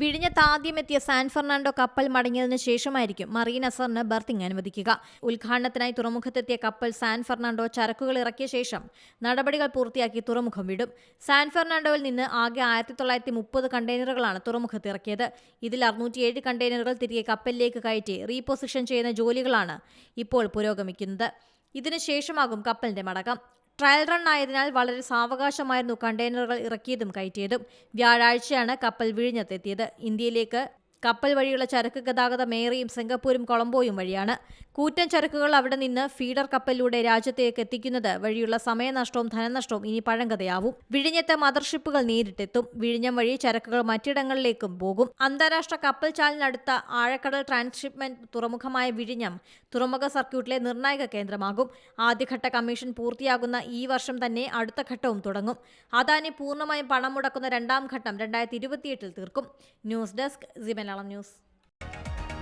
വിഴിഞ്ഞത്ത് ആദ്യമെത്തിയ San Fernando കപ്പൽ മടങ്ങിയതിനു ശേഷമായിരിക്കും മറീൻ അസറിന് ബർത്തിങ് അനുവദിക്കുക. ഉദ്ഘാടനത്തിനായി തുറമുഖത്തെത്തിയ കപ്പൽ സാൻ ഫെർണാണ്ടോ ചരക്കുകൾ ഇറക്കിയ ശേഷം നടപടികൾ പൂർത്തിയാക്കി തുറമുഖം വിടും. സാൻ ഫെർണാണ്ടോയിൽ നിന്ന് ആകെ ആയിരത്തി തൊള്ളായിരത്തി മുപ്പത് കണ്ടെയ്നറുകളാണ് തുറമുഖത്ത് ഇറക്കിയത്. ഇതിൽ അറുന്നൂറ്റിയേഴ് കണ്ടെയ്നറുകൾ തിരികെ കപ്പലിലേക്ക് കയറ്റി റീപൊസിഷൻ ചെയ്യുന്ന ജോലികളാണ് ഇപ്പോൾ പുരോഗമിക്കുന്നത്. ഇതിനുശേഷമാകും കപ്പലിന്റെ മടക്കം. ട്രയൽ റൺ ആയതിനാൽ വളരെ സാവകാശമായിരുന്നു കണ്ടെയ്നറുകൾ ഇറക്കിയതും കയറ്റിയതും. വ്യാഴാഴ്ചയാണ് കപ്പൽ വിഴിഞ്ഞത്തെത്തിയത്. ഇന്ത്യയിലേക്ക് കപ്പൽ വഴിയുള്ള ചരക്ക് ഗതാഗതം ഏറെയും സിംഗപ്പൂരും കൊളംബോയും വഴിയാണ്. കൂറ്റൻ ചരക്കുകൾ അവിടെ നിന്ന് ഫീഡർ കപ്പലിലൂടെ രാജ്യത്തേക്ക് എത്തിക്കുന്നത് വഴിയുള്ള സമയനഷ്ടവും ധനനഷ്ടവും ഇനി പഴങ്കഥയാവും. വിഴിഞ്ഞത്ത് മദർഷിപ്പുകൾ നേരിട്ടെത്തും. വിഴിഞ്ഞം വഴി ചരക്കുകൾ മറ്റിടങ്ങളിലേക്കും പോകും. അന്താരാഷ്ട്ര കപ്പൽ ചാലിനടുത്ത ആഴക്കടൽ ട്രാൻസ്ഷിപ്മെന്റ് തുറമുഖമായ വിഴിഞ്ഞം തുറമുഖ സർക്യൂട്ടിലെ നിർണായക കേന്ദ്രമാകും. ആദ്യഘട്ട കമ്മീഷൻ പൂർത്തിയാകുന്ന ഈ വർഷം തന്നെ അടുത്ത ഘട്ടവും തുടങ്ങും. അദാനി പൂർണമായും പണം മുടക്കുന്ന രണ്ടാം ഘട്ടം രണ്ടായിരത്തി ഇരുപത്തിയെട്ടിൽ തീർക്കും. News desk Malayalam news.